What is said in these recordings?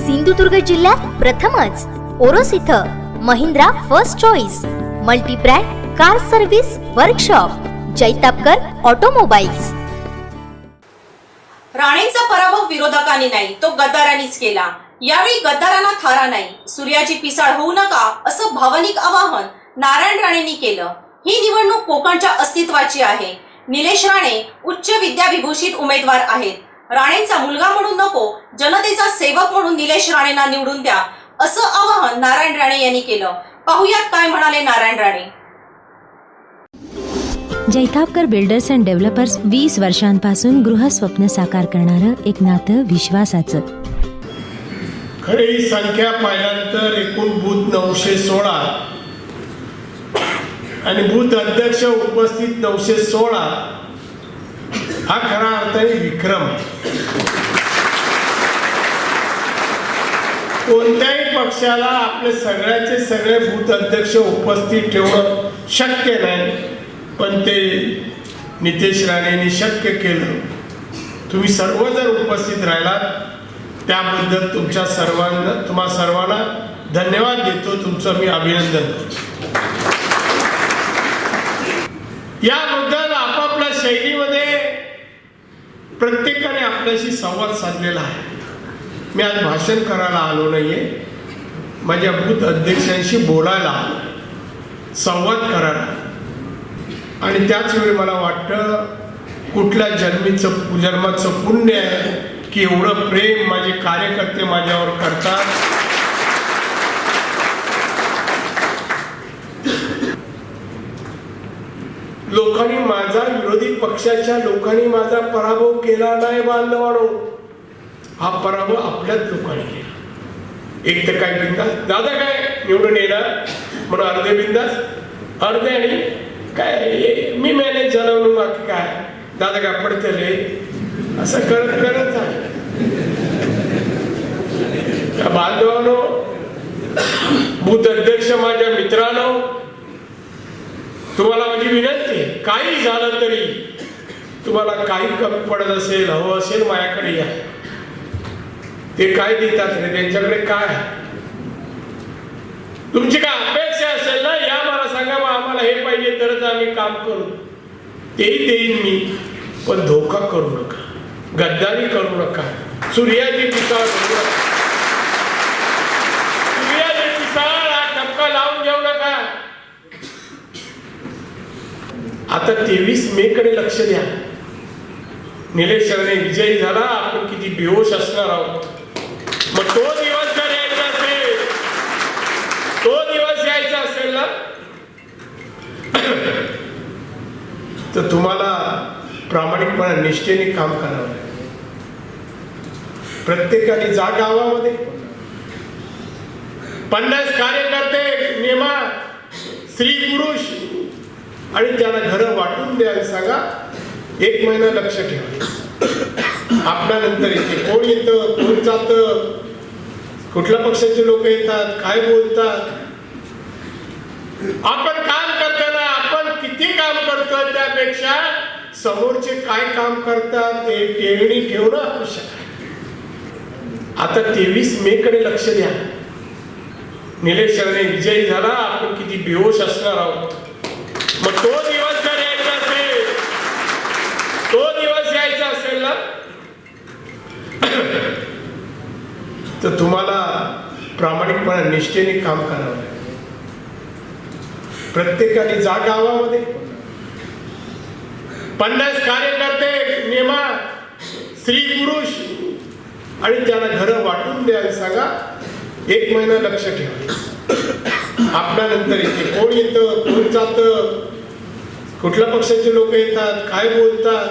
सिंधुदुर्ग जिल्ह्यात प्रथमच ओरोस इथं Mahindra first choice multibrand car service workshop Jaitapkar automobiles. राणेंचा पराभव विरोधकांनी नाही तो गद्दारांनीच केला. यावेळी गद्दारांना थारा नाही. सूर्याची पिसाळ होऊ नका असं भावनिक आवाहन नारायण राणेंनी केलं. ही निवडणूक कोकणच्या अस्तित्वाची आहे. निलेश राणे उच्च विद्याविभूषित उमेदवार आहेत. राणेंचा मुलगा म्हणून नको जनतेचा सेवक म्हणून निलेश राणेंना निवडून द्या असं आवाहन नारायण राणे यांनी केलं. पाहुयात काय म्हणाले Narayan Rane. Jaitapkar builders and developers वीस वर्षांपासून गृहस्वप्न साकार करणारं एक नातं विश्वासाचं. खरी ही संख्या पाहिल्यानंतर एकूण बूथ नऊशे सोळा आणि बूथ अध्यक्ष उपस्थित नऊशे सोळा हा खरा अर्थाने विक्रम. कोणत्याही पक्षाला आपले सगळ्याचे सगळे भूत अध्यक्ष उपस्थित ठेवणं शक्य नाही पण ते नितेश राणेंनी शक्य केलं. तुम्ही सर्व जर उपस्थित राहिलात त्याबद्दल तुमच्या सर्वांना तुम्हा सर्वांना धन्यवाद देतो. तुमचं मी अभिनंदन करतो. याबद्दल आपापल्या शैलीमध्ये प्रत्येकाने आपल्याशी संवाद साधलेला आहे. मी आज भाषण करायला आलो नाही आहे माझ्या बूथ अध्यक्षांशी बोलायला आलो संवाद करायला आणि त्याच वेळी मला वाटतं कुठल्या जन्मीचं जन्माचं पुण्य आहे की एवढं प्रेम माझे कार्यकर्ते माझ्यावर करतात. लोकांनी माझा विरोधी पक्षाच्या लोकांनी माझा पराभव केला नाही बांधवानो. हा पराभव आपल्याच लोकांनी केला. एक तर काय बिंदास. दादा काय निवडून येणार? म्हणून अर्धे बिंदास. अर्धे आणि काय मी मॅनेज झाला म्हणून बाकी काय? दादा काय पडतले असं करत करत झालं. बांधवानो बूथ अध्यक्ष माझ्या मित्रांनो तुम्हाला माझी विनंती आहे. काही झालं तरी तुम्हाला काही कमी पडत असेल हवं असेल माझ्याकडे या. ते काय देतात रे त्यांच्याकडे काय तुमची काय अपेक्षा असेल ना? या मला सांगा मग आम्हाला हे पाहिजे तरच आम्ही काम करू. तेही देईन मी पण धोका करू नका. गद्दारी करू नका. सूर्याची पिसाळ करू नका सूर्याची पिसाळ हा टपका लावून घेऊ नका आता तेवीस मे कडे लक्ष द्या. निलेश विजयी झाला. आपण किती बेहोश असणार आहोत. मग तो दिवस जर यायचा असेल तो दिवस यायचा असेल ना तर तुम्हाला प्रामाणिकपणा निष्ठेने काम करावं प्रत्येकाने जा गावामध्ये. पन्नास कार्यकर्ते नेमा स्त्री पुरुष आणि त्याला घरं वाटून द्यायला सांगा. एक महिना लक्ष ठेवा. आपल्यानंतर येते कोण येतं कोण जातं कुठल्या पक्षाचे लोक येतात काय बोलतात? आपण काम करताना आपण किती काम करतो त्यापेक्षा समोरचे काय काम करतात ते टेळणी ठेवणं आवश्यक आहे आता तेवीस मे कडे लक्ष द्या. निलेश विजयी झाला आपण किती बेहोश असणार आहोत. मग तो दिवस जर यायचा असेल तो दिवस यायचा असेल ना तर तुम्हाला प्रामाणिकपणा निष्ठेने काम करावं लागेल. प्रत्येकाने जा गावामध्ये. पन्नास कार्यकर्ते नेमा स्त्री पुरुष आणि त्यांना घरं वाटून द्यायला सांगा एक महिना लक्ष ठेवा. आपल्यानंतर येते कोण येतं कोण जातं कुठल्या पक्षाचे लोक येतात? काय बोलतात?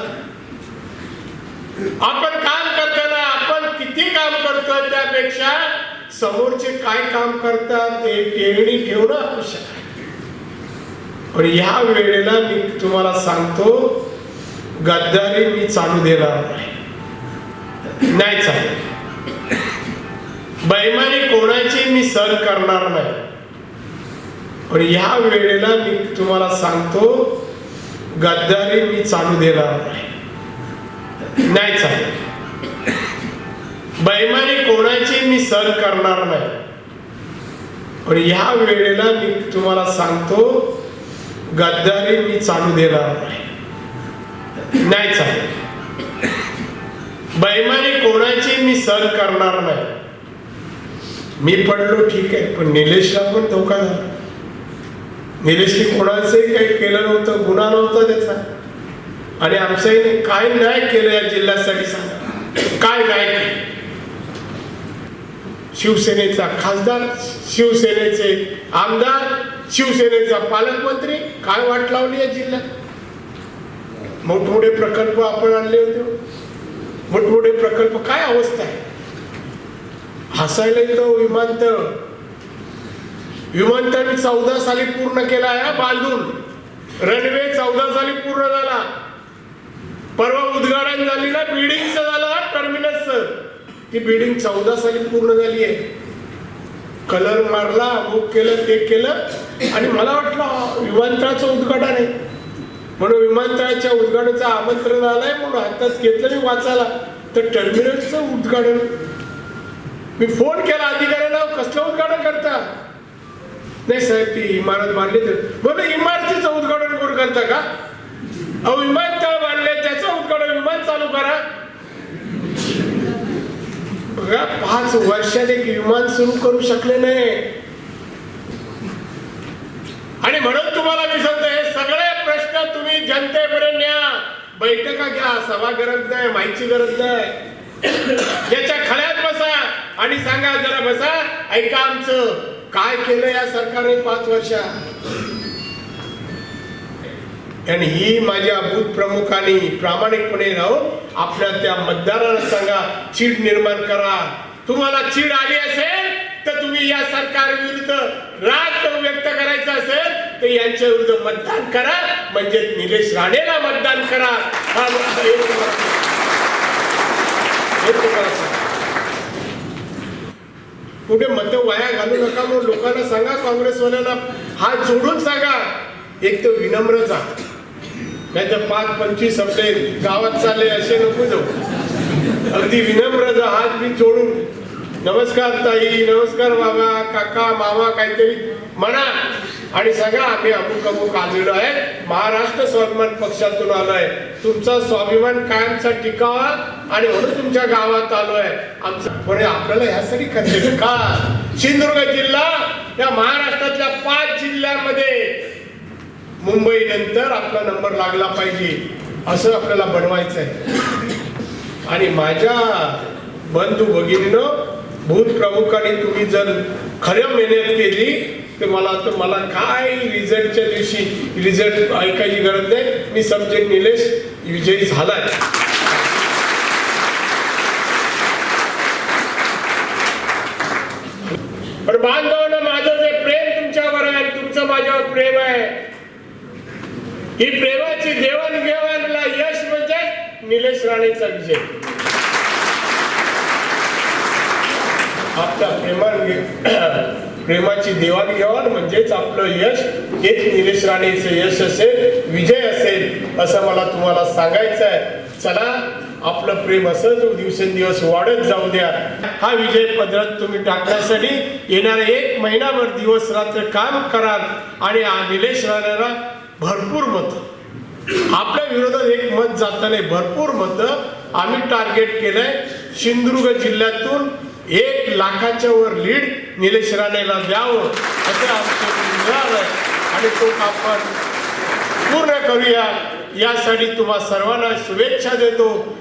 आपण काम करताना आपण किती काम करतो त्यापेक्षा समोरचे काय काम करतात ते टेळणी ठेवणं आवश्यक आहे पण या वेळेला मी तुम्हाला सांगतो गद्दारी मी चालू देणार नाही. नाही चालेल बैमानी कोणाची मी सहन करणार नाही. पण या वेळेला मी तुम्हाला सांगतो गद्दारी मी चालू देणार नाही. नाही चालेल बैमानी कोणाची मी सहन करणार नाही. पण ह्या वेळेला मी तुम्हाला सांगतो गद्दारी मी चालू देणार नाही. नाही चालेल बैमानी कोणाची मी सहन करणार नाही. मी पडलो ठीक आहे. पण निलेशला पण धोका झाला. निलेशने कोणाचंही काही केलं नव्हतं गुन्हा नव्हता त्याचा. आणि आमचंही नाही काय नाही केलं या जिल्ह्यासाठी सांगा. काय नाही केलं? शिवसेनेचा खासदार शिवसेनेचे आमदार शिवसेनेचा पालकमंत्री काय वाट लावली या जिल्ह्यात? मोठमोठे प्रकल्प आपण आणले होते. मोठमोठे प्रकल्प काय अवस्था आहे? हसायला येतो विमानतळ विमानतळ मी चौदा साली पूर्ण केला आहे बांधून. रनवे चौदा साली पूर्ण झाला. परवा उद्घाटन झाली ना बिल्डिंगचं झालं टर्मिनसचं ती बिल्डिंग चौदा साली पूर्ण झाली आहे. कलर मारला बुक केलं ते केलं. आणि मला वाटलं विमानतळाचं उद्घाटन आहे. म्हणून विमानतळाच्या उद्घाटनाचं आमंत्रण आलंय म्हणून आताच घेतलं मी वाचायला. तर टर्मिनलचं उद्घाटन. मी फोन केला अधिकाऱ्याला कसलं उद्घाटन करता? नाही साहेब ती इमारत बांधली तर. म्हणून इमारतीचं उद्घाटन कोण करता का? अहो विमानतळ बांधले त्याचं उद्घाटन विमान चालू करा. बघा पाच वर्षात एक विमान सुरू करू शकले नाही. आणि म्हणून तुम्हाला मी सांगतोय सगळे प्रश्न तुम्ही जनतेपर्यंत न्या. बैठका घ्या सभा गरज नाही माहिती गरज नाही. याच्या खळ्यात बसा आणि सांगा जरा बसा ऐका आमचं. काय केलं या सरकारने पाच वर्षात आणि ही माझ्या बूथ प्रमुखांनी प्रामाणिकपणे राहून आपल्या त्या मतदारांना सांगा चीड निर्माण करा. तुम्हाला चीड आली असेल तर तुम्ही या सरकार विरुद्ध राग व्यक्त करायचं असेल तर यांच्या विरुद्ध मतदान करा. म्हणजे निलेश राणेला मतदान करा. हा मुद्दा हे तुम्हाला हे तुम्हाला सांगतो. कुठे मत वाया घालू नका म्हणून लोकांना सांगा काँग्रेसवाल्यांना हात जोडून सांगा. एक तर विनम्र जा. नाही तर पाच पंचवीस आपले गावात चालले असे नको जाऊ. अगदी विनम्र जा हात मी जोडून. नमस्कार ताई नमस्कार बाबा काका मामा काहीतरी म्हणा आणि सांगा आम्ही अमुक अमुक आलेलो आहे महाराष्ट्र स्वाभिमान पक्षातून आलोय. तुमचा स्वाभिमान कायमचा टिकावा आणि म्हणून तुमच्या गावात आलोय आमचं पण आपल्याला ह्यासाठी खर्च का? सिंधुदुर्ग जिल्हा या महाराष्ट्रातल्या पाच जिल्ह्यामध्ये मुंबई नंतर आपला नंबर लागला पाहिजे. असं आपल्याला बनवायचं आहे आणि माझ्या बंधू भगिनीनं भूत प्रमुखांनी तुम्ही जर खऱ्या मेहनत केली ते मला तर मला काय रिझल्टच्या दिवशी रिझल्ट ऐकायची गरज नाही. मी समजेन निलेश विजयी झालाय. पण माझं जे प्रेम तुमच्यावर आहे तुमचं माझ्यावर प्रेम आहे ही प्रेमाची देवाणघेवाणला यश म्हणजे निलेश राणेचा विजय. आपल्या प्रेमान प्रेमाची देवाणघेवाण म्हणजेच आपलं यश हेच निलेश राणेचं यश असेल विजय असेल असं मला तुम्हाला सांगायचं आहे. चला आपलं प्रेम असंच दिवसेंदिवस वाढत जाऊ द्या. हा विजय पदरात तुम्ही टाकण्यासाठी येणारा एक महिनाभर दिवस रात्र काम कराल आणि निलेश राणेला भरपूर मत. आपल्या विरोधात एक मत जाताना भरपूर मत आम्ही टार्गेट केलंय. सिंधुदुर्ग जिल्ह्यातून एक लाखाच्या वर लीड निलेश राणेला द्यावं असं आमचं मिळालं. आणि तो आपण पूर्ण करूया. यासाठी तुम्हा सर्वांना शुभेच्छा देतो.